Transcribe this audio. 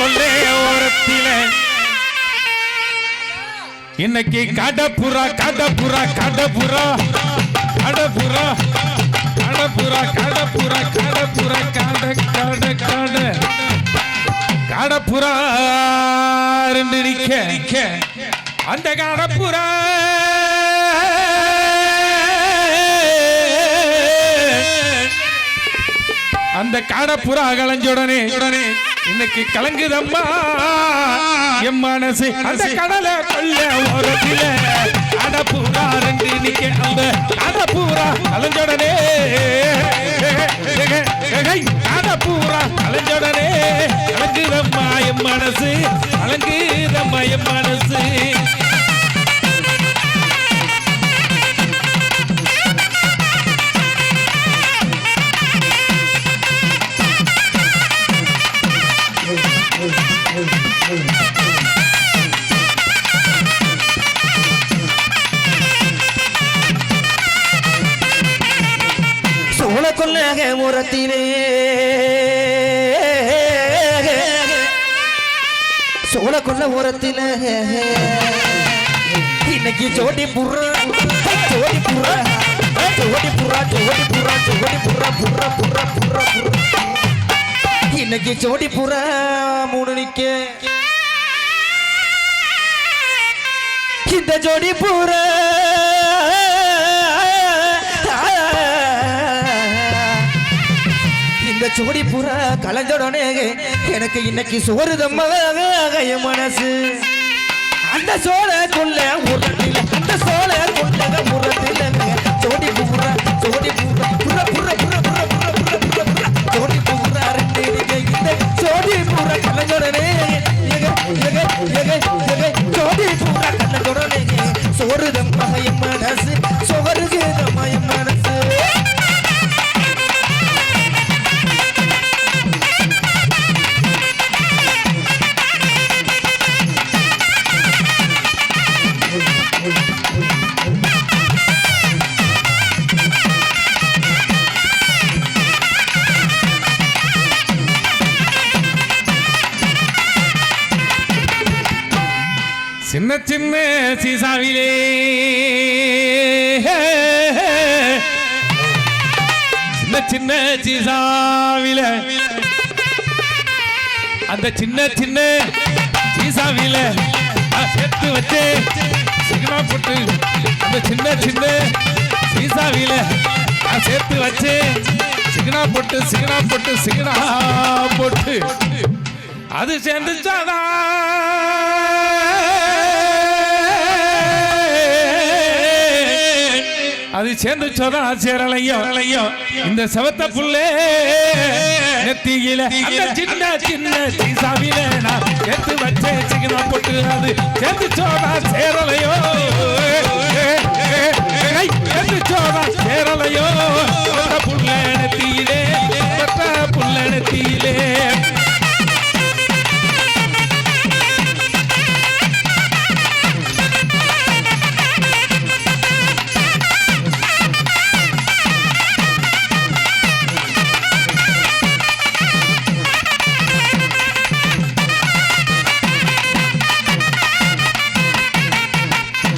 சோழ ஓரத்தில இன்னைக்கு கடப்புறா கடப்புறா கடப்புறா. கடப்புறா கடப்புறா கடப்புறா கடப்புறா கட கட கட. கடப்புறா ரெண்டு அந்த கடப்புறா. அந்த காடப்புறா அகலஞ்சுடனே உடனே இன்னைக்கு கலங்குதம்மா. என் மனசு அந்த கடலை கொள்ள ஓரத்தில. காடப்புறா ரெண்டு நிக்க அந்த காடப்புறா கலைஞ்சுடனே. காடப்புறா கலைஞ்சுடனே. கலங்குதம்மா என் மனசு. கலங்குதம்மா என் மனசு. சோழ கொள்ளாக முரத்திலே சோழ கொல்ல உரத்திலே இன்னைக்கு ஜோடி புறா. ஜோடி புறா. ஜோடி புறா ஜோடி புறா ஜோடி புறா புறா புறா புறா புறா. இன்னைக்கு ஜோடி புறா மூணு நிக்க. இந்த ஜோடி பூர. இந்த ஜோடி பூர கலந்தோடனே எனக்கு இன்னைக்கு சோறுதம்மா என் மனசு. அந்த சோழ கொள்ள உரத்தில் அந்த சோழ கொள்ள முறை சோறு தம்மா என் மனசு. சோக சின்ன சின்ன சீசாவிலே. சின்ன சின்ன சீசாவில. அந்த சின்ன சின்ன சீசாவில நான் சேர்த்து வச்சு. சிகனா போட்டு அந்த சின்ன சின்ன சீசாவில நான் சேர்த்து வச்சு. சிகனா போட்டு சிகனா போட்டு சிகனா போட்டு. அது சேர்ந்துச்சாதான் அது சேர்ந்துச்சோதா சேரலையோ? இந்த செவத்த புள்ளே நெத்தியில அந்த சின்ன சின்ன சீசாவில நான் சேர்த்து வச்சே சிக்கனா போட்டு அது சேர்ந்துச்சோதா சேரலையோ சேர்ந்துச்சோதா